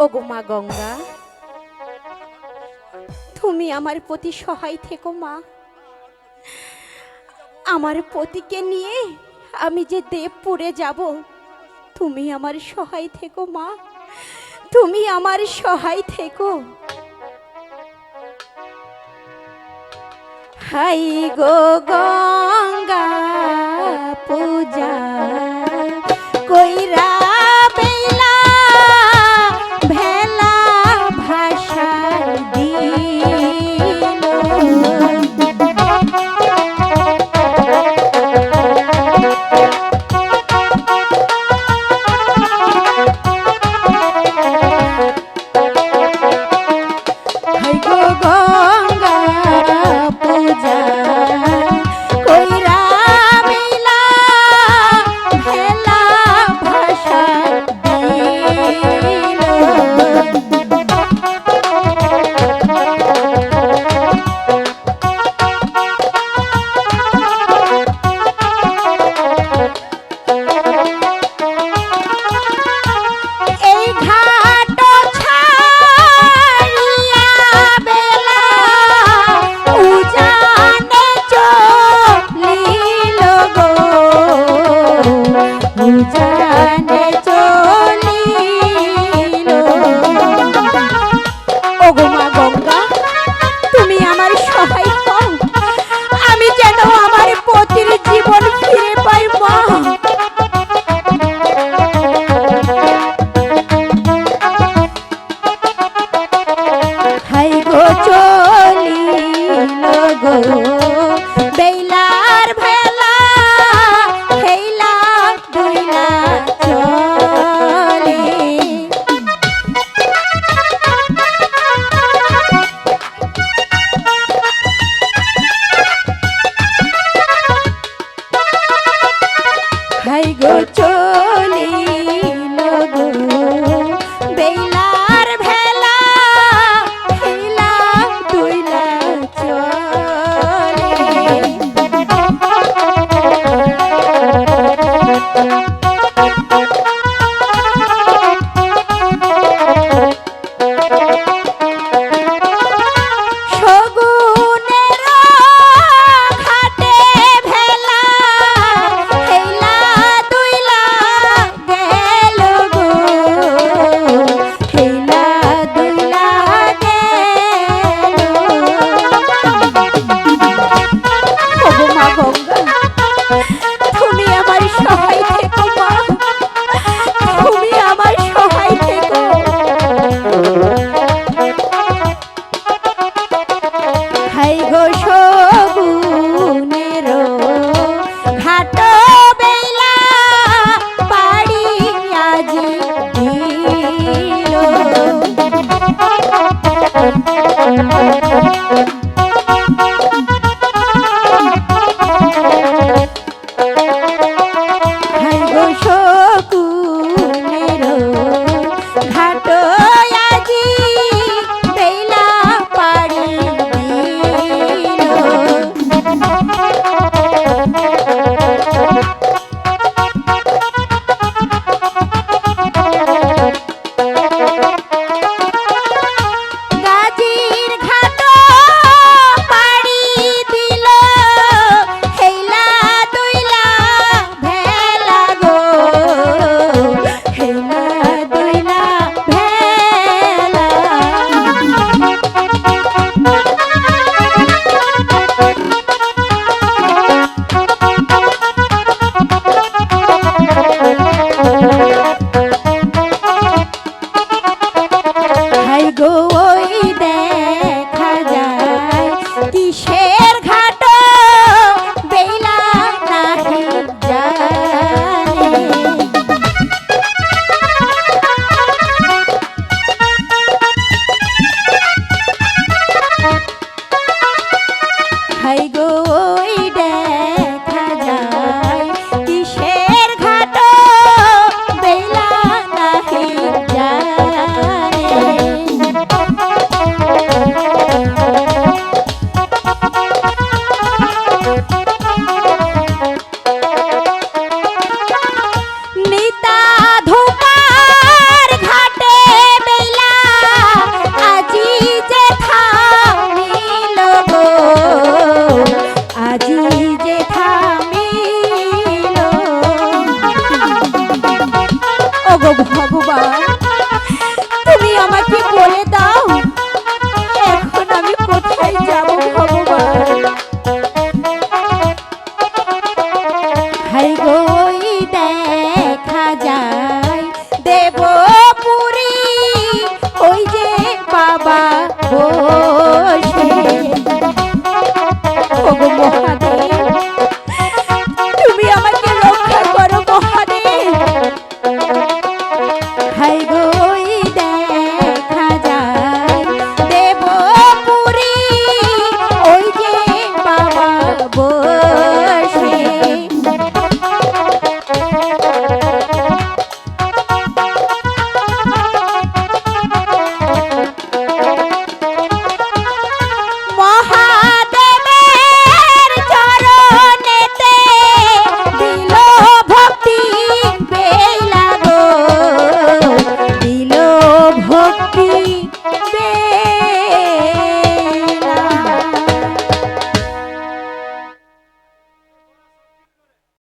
ওগো মা গঙ্গা। তুমি আমার প্রতি সহায় থেকো মা। আমার পতিকে নিয়ে আমি যে দেবপুরে যাব, তুমি আমার সহায় থেকো মা। তুমি আমার সহায় থেকো। হাই গো গঙ্গা। ভাই গো চলি।